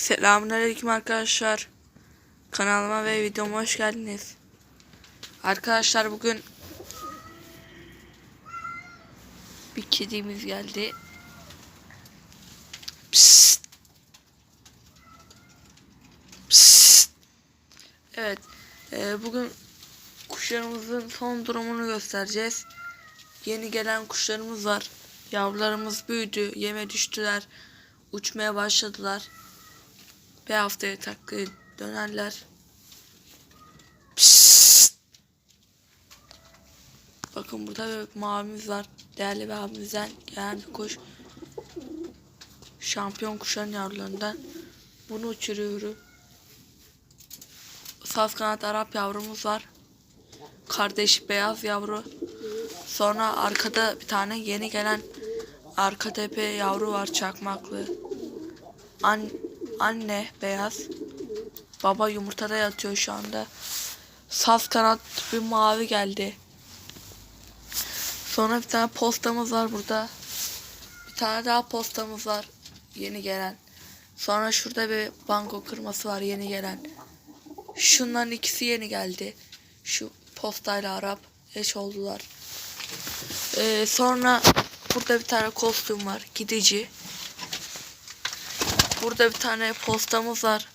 Selamünaleyküm arkadaşlar. Kanalıma ve videoma hoş geldiniz. Arkadaşlar bugün bir kedimiz geldi. Psst. Psst. Evet. e, bugün kuşlarımızın son durumunu göstereceğiz. Yeni gelen kuşlarımız var. Yavrularımız büyüdü, yeme düştüler, uçmaya başladılar. Bir haftaya takla dönerler. Psst. Bakın burada bir mavimiz var. Değerli bir abimizden gelen bir kuş. Şampiyon kuşların yavrularından. Bunu uçuruyorum. Saz kanat Arap yavrumuz var. Kardeş beyaz yavru. Sonra arkada bir tane yeni gelen arka tepe yavru var çakmaklı. An anne beyaz. Baba yumurtada yatıyor şu anda. Saf kanat bir mavi geldi. Sonra bir tane postamız var burada. Bir tane daha postamız var. Yeni gelen. Sonra şurada bir banko kırması var yeni gelen. Şunların ikisi yeni geldi. Şu postayla Arap eş oldular. Ee, sonra burada bir tane kostüm var. Gidici. Burada bir tane postamız var.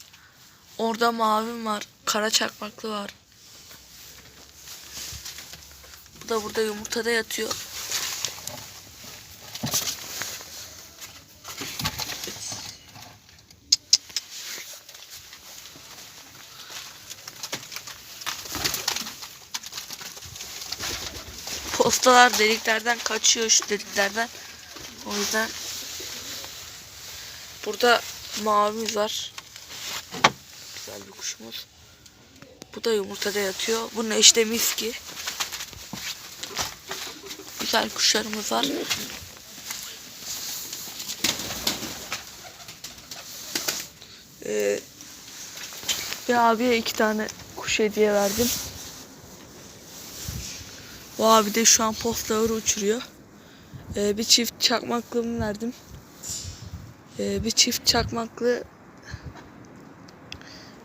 Orada mavim var. Kara çakmaklı var. Bu da burada yumurtada yatıyor. Postalar deliklerden kaçıyor şu deliklerden. O yüzden Burada mavimiz var. Güzel bir kuşumuz. Bu da yumurtada yatıyor. Bunun eşde miski. Güzel kuşlarımız var. Ee, bir abiye iki tane kuş hediye verdim. Bu abi de şu an postaları uçuruyor. Ee, bir çift çakmaklığımı verdim. Ee, bir çift çakmaklı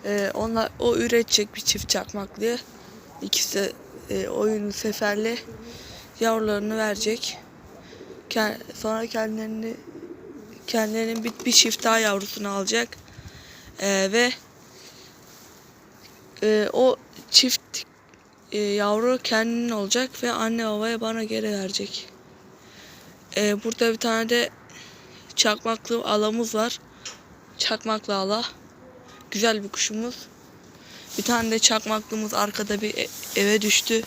e, onlar o üretecek bir çift çakmaklı ikisi e, oyunu seferli yavrularını verecek Ken- sonra kendilerini kendilerinin bir, bir çift daha yavrusunu alacak Ee, ve e, o çift e, yavru kendinin olacak ve anne babaya bana geri verecek. Ee, burada bir tane de çakmaklı alamız var. Çakmaklı ala. Güzel bir kuşumuz. Bir tane de çakmaklımız arkada bir e- eve düştü.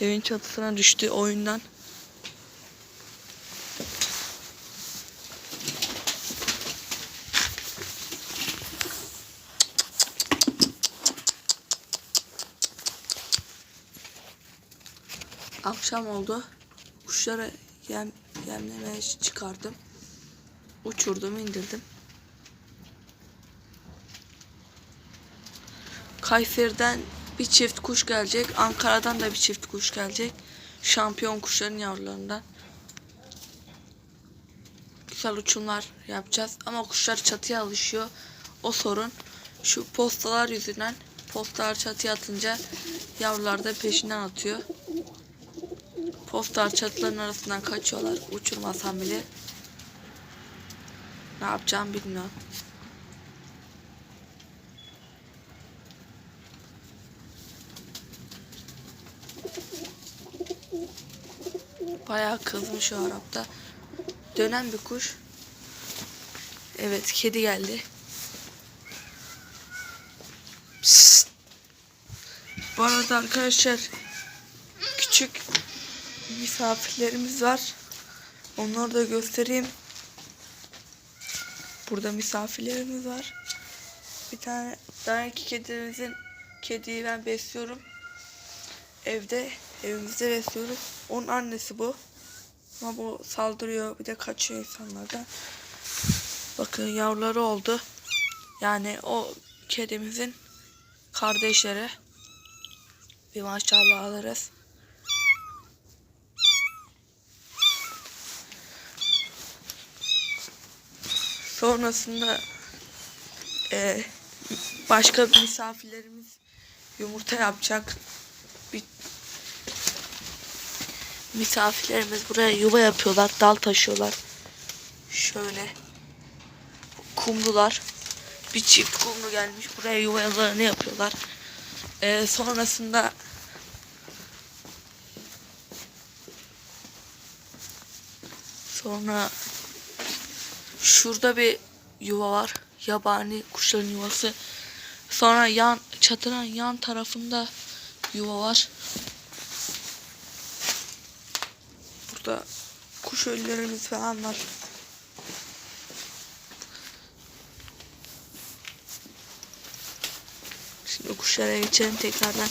Evin çatısına düştü oyundan. Akşam oldu. Kuşları yem, yemlemeye çıkardım. Uçurdum, indirdim. Kayseri'den bir çift kuş gelecek. Ankara'dan da bir çift kuş gelecek. Şampiyon kuşların yavrularından. Güzel uçumlar yapacağız. Ama kuşlar çatıya alışıyor. O sorun. Şu postalar yüzünden postalar çatıya atınca yavrular da peşinden atıyor. Postalar çatıların arasından kaçıyorlar. Uçurmasam bile. Ne yapacağım bilmiyorum. Bayağı kızmış o Arap'ta. Dönen bir kuş. Evet kedi geldi. Psst. Bu arada arkadaşlar küçük misafirlerimiz var. Onları da göstereyim. Burada misafirlerimiz var. Bir tane daha iki kedimizin kediyi ben besliyorum. Evde evimizde besliyoruz. Onun annesi bu. Ama bu saldırıyor bir de kaçıyor insanlardan. Bakın yavruları oldu. Yani o kedimizin kardeşleri. Bir maşallah alırız. Sonrasında e, başka misafirlerimiz yumurta yapacak. Bir misafirlerimiz buraya yuva yapıyorlar, dal taşıyorlar. Şöyle kumrular. Bir çift kumru gelmiş. Buraya yuvalarını yapıyorlar. E, sonrasında Sonra şurada bir yuva var. Yabani kuşların yuvası. Sonra yan çatının yan tarafında yuva var. Burada kuş ölülerimiz falan var. Şimdi kuşlara geçelim tekrardan.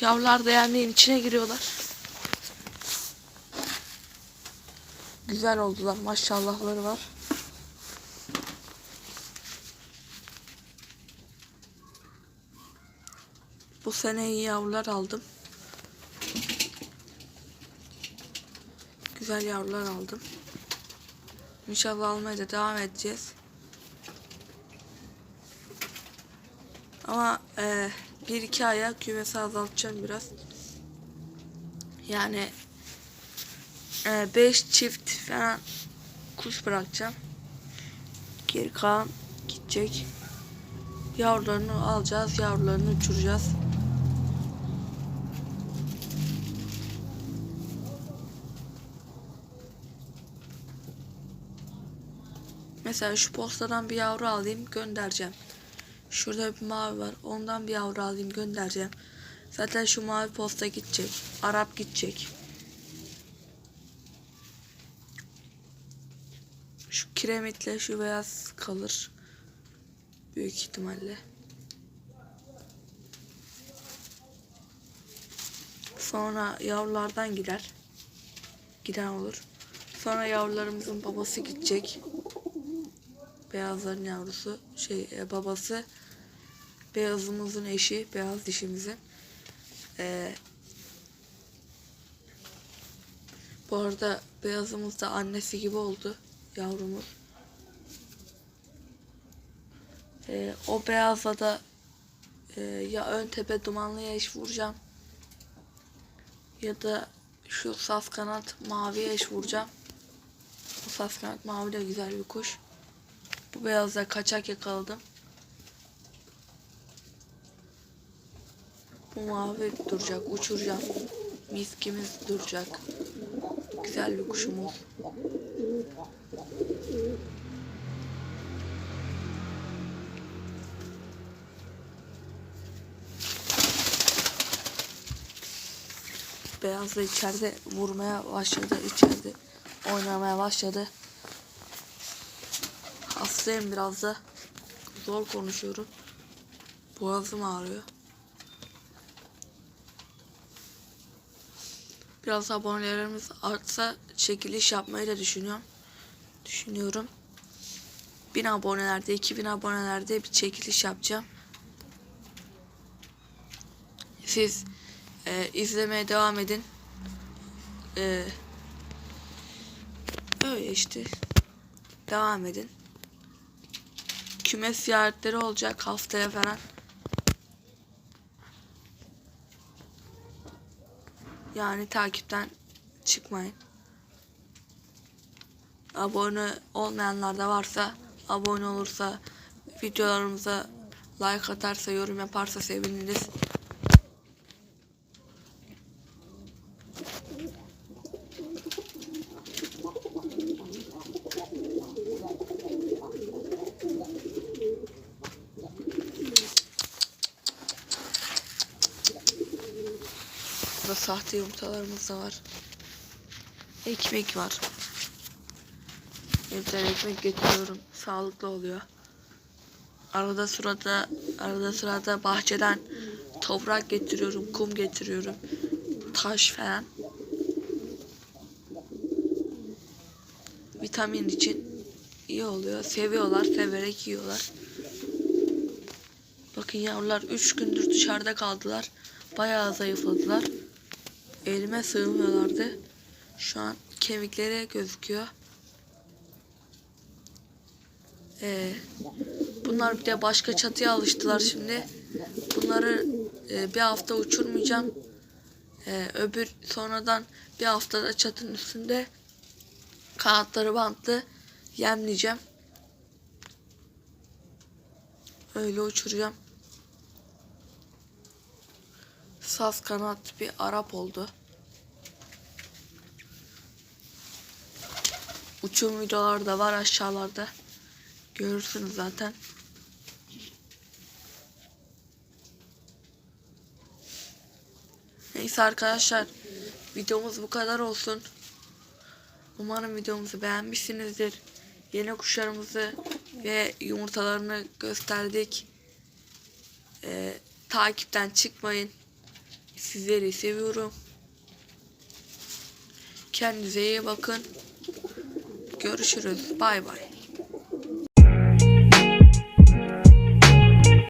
Yavrular da yani içine giriyorlar. Güzel oldular. Maşallahları var. Bu sene iyi yavrular aldım. Güzel yavrular aldım. İnşallah almaya da devam edeceğiz. Ama e, bir iki aya kümesi azaltacağım biraz. Yani 5 çift falan kuş bırakacağım. Geri kalan gidecek. Yavrularını alacağız, yavrularını uçuracağız. Mesela şu postadan bir yavru alayım göndereceğim. Şurada bir mavi var. Ondan bir yavru alayım göndereceğim. Zaten şu mavi posta gidecek. Arap gidecek. Kiremitle şu beyaz kalır. Büyük ihtimalle. Sonra yavrulardan gider. Giden olur. Sonra yavrularımızın babası gidecek. Beyazların yavrusu, şey e, babası beyazımızın eşi, beyaz dişimizin. Ee, bu arada beyazımız da annesi gibi oldu yavrumuz. Ee, o beyazla da e, ya ön tepe dumanlıya eş vuracağım ya da şu saf kanat maviye eş vuracağım. Bu saf kanat mavi de güzel bir kuş. Bu beyazda kaçak yakaladım. Bu mavi duracak, uçuracağım. Miskimiz duracak. Güzel bir. Beyaz da içeride vurmaya başladı. içeride oynamaya başladı. Hastayım biraz da. Zor konuşuyorum. Boğazım ağrıyor. Biraz abonelerimiz artsa çekiliş yapmayı da düşünüyorum. Düşünüyorum. 1000 abonelerde, 2000 abonelerde bir çekiliş yapacağım. Siz e, izlemeye devam edin. E, öyle işte. Devam edin. Kümes ziyaretleri olacak haftaya falan. Yani takipten çıkmayın. Abone olmayanlar da varsa abone olursa videolarımıza like atarsa yorum yaparsa seviniriz. Burada sahte yumurtalarımız da var. Ekmek var. Evden ekmek getiriyorum. Sağlıklı oluyor. Arada sırada arada sırada bahçeden toprak getiriyorum, kum getiriyorum. Taş falan. Vitamin için iyi oluyor. Seviyorlar, severek yiyorlar. Bakın yavrular 3 gündür dışarıda kaldılar. Bayağı zayıfladılar. Elime sığmıyorlardı. Şu an kemikleri gözüküyor. Ee, bunlar bir de başka çatıya alıştılar şimdi. Bunları e, bir hafta uçurmayacağım. Ee, öbür sonradan bir haftada çatının üstünde kanatları bantlı yemleyeceğim. Öyle uçuracağım. Saz kanat bir Arap oldu. Uçum videoları da var aşağılarda. Görürsünüz zaten. Neyse arkadaşlar. Videomuz bu kadar olsun. Umarım videomuzu beğenmişsinizdir. Yeni kuşlarımızı ve yumurtalarını gösterdik. Ee, takipten çıkmayın. Sizleri seviyorum. Kendinize iyi bakın. Görüşürüz. Bay bay.